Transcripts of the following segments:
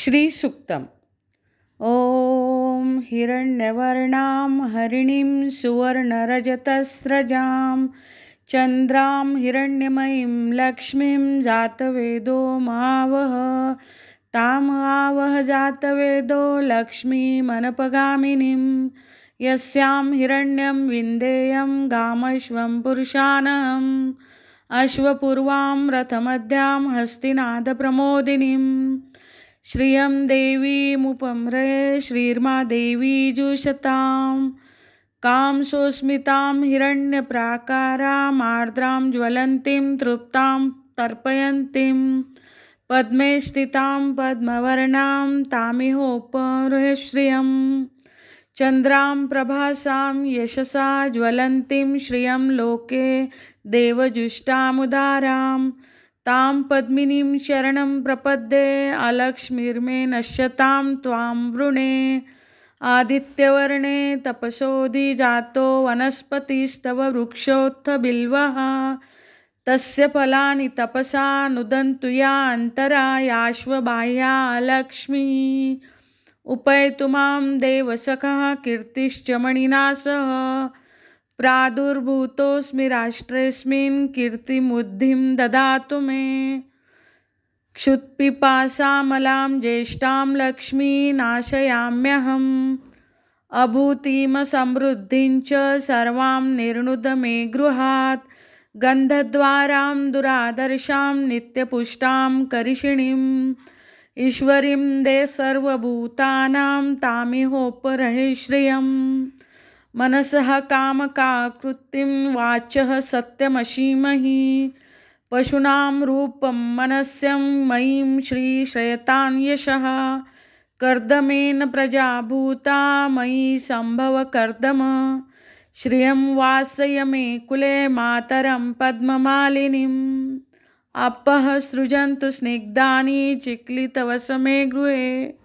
श्रीसुक्तम्। ॐ हिरण्यवर्णां हरिणीं सुवर्णरजतस्रजां चन्द्रां हिरण्यमयीं लक्ष्मीं जातवेदो मावह। ताम् आवह जातवेदो लक्ष्मीमनपगामिनीं यस्यां हिरण्यं विन्देयं गामश्वं पुरुषानहम् अश्वपूर्वां रथमध्यां हस्तिनादप्रमोदिनीम्। श्रियं देवीमुपम्रे श्रीर्मा देवी जुषतां। कां सोस्मितां हिरण्यप्राकारामार्द्रां ज्वलन्तीं, तृप्तां तर्पयन्तीं। पद्मे स्थितां पद्मवर्णां तामिहोपरिश्रियं चन्द्रां प्रभासां यशसा, ज्वलन्तीं श्रियं लोके देवजुष्टामुदारां तां पद्मिनीं शरणं प्रपद्ये अलक्ष्मीर्मे नश्यतां त्वां वृणे। आदित्यवर्णे तपसोधिजातो वनस्पतिस्तव वृक्षोत्थ बिल्वः तस्य फलानि तपसा नुदन्तु या अन्तरा याश्वबाह्या लक्ष्मीः उपैतु मां देवसखः कीर्तिश्च मणिना सह प्रादुर्भूतोऽस्मि राष्ट्रेऽस्मिन् कीर्तिमुद्धिं ददातु मे। ज्येष्ठां लक्ष्मीनाशयाम्यहम्। अभूतिमसमृद्धिं च सर्वां निर्णुद मे गृहात्। दुरादर्शां नित्यपुष्टां करिषिणीम्। ईश्वरीं दे सर्वभूतानां तामिहोपरहे श्रियम्। मनसः कामकाकृतिं वाचः सत्यमशीमहि। पशूनां रूपं मनस्यं मयीं श्रीश्रयतां यशः। कर्दमेन प्रजाभूता मयि सम्भव कर्दम श्रियं वासय मे कुले मातरं पद्ममालिनीम्। अपः सृजन्तु स्निग्धानि चिक्लितवसमे गृहे।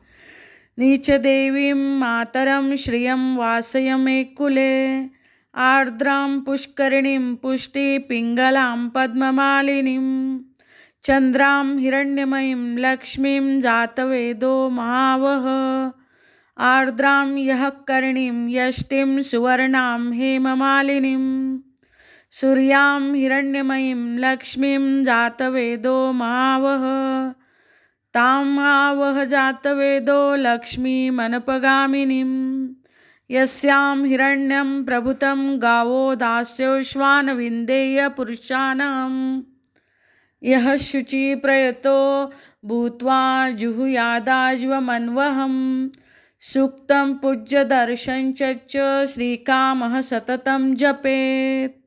नीचदेवीं मातरं श्रियं वासयमेकुले। कुले आर्द्रां पुष्करिणीं पुष्टिपिङ्गलां पद्ममालिनीं। चन्द्रां हिरण्यमयीं लक्ष्मीं जातवेदो महावः। आर्द्रां यः कर्णीं यष्टिं सुवर्णां हेममालिनीं। सूर्यां हिरण्यमयीं लक्ष्मीं जातवेदो महावः। तामावह जातवेदो लक्ष्मीमनपगामिनीं यस्यां हिरण्यं प्रभुतं गावो दास्योश्वानविन्देयपुरुषाणां यः शुचिप्रयतो भूत्वा जुहुयादाज्वमन्वहं सूक्तं पूज्यदर्शञ्च श्रीकामः सततं जपेत्।